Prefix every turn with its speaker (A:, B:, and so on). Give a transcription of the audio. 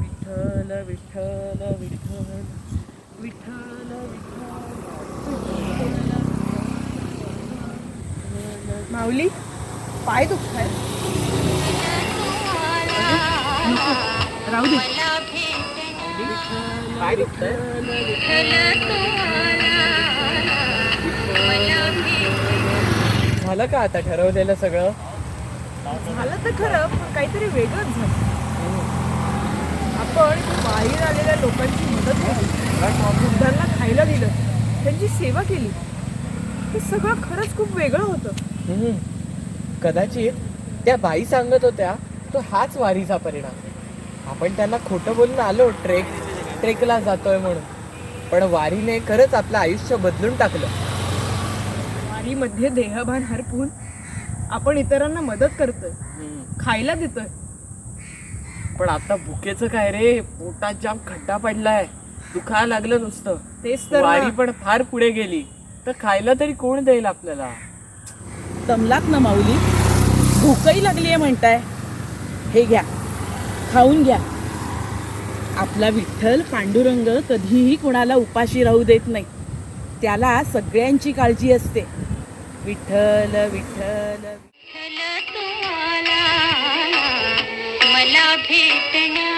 A: विठ्ठल विठ्ठल विठ्ठल विठ्ठल विठ्ठल. माऊली पाय दुखताय. राहू दे.
B: दुखतंय.
A: झालं का आता ठरवलेलं सगळं? झालं तर खरं पण काहीतरी वेगळंच झालं. आपण बाहेर आलेल्या लोकांची मदत केली वृद्धांना खायला दिलं. त्यांची सेवा केली. हे सगळं खरंच खूप वेगळं होतं.
B: कदाचित त्या बाई सांगत होत्या तो हाच वारीचा परिणाम. आपण त्यांना खोटं बोलून आलो ट्रेक ट्रेकला जातोय म्हणून. पण वारीने खरंच आपलं आयुष्य बदलून टाकलं.
A: वारीमध्ये देहभान हरपून आपण इतरांना मदत करतोय. खायला देतोय.
B: पण आता भुकेचं काय रे? पोटात जाम खड्डा पडलाय. दुखायला लागलं नुसतं.
A: तेच तर ना.
B: वारी पण फार पुढे गेली. तर खायला तरी कोण देईल आपल्याला?
C: दमलात ना माऊली. भूकही लागली आहे म्हणताय. हे घ्या. खाऊन घ्या. आपला विठ्ठल पांडुरंग कधीही कुणाला उपाशी राहू देत नाही. त्याला सगळ्यांची काळजी असते. विठ्ठल विठ्ठल
D: विठ्ठल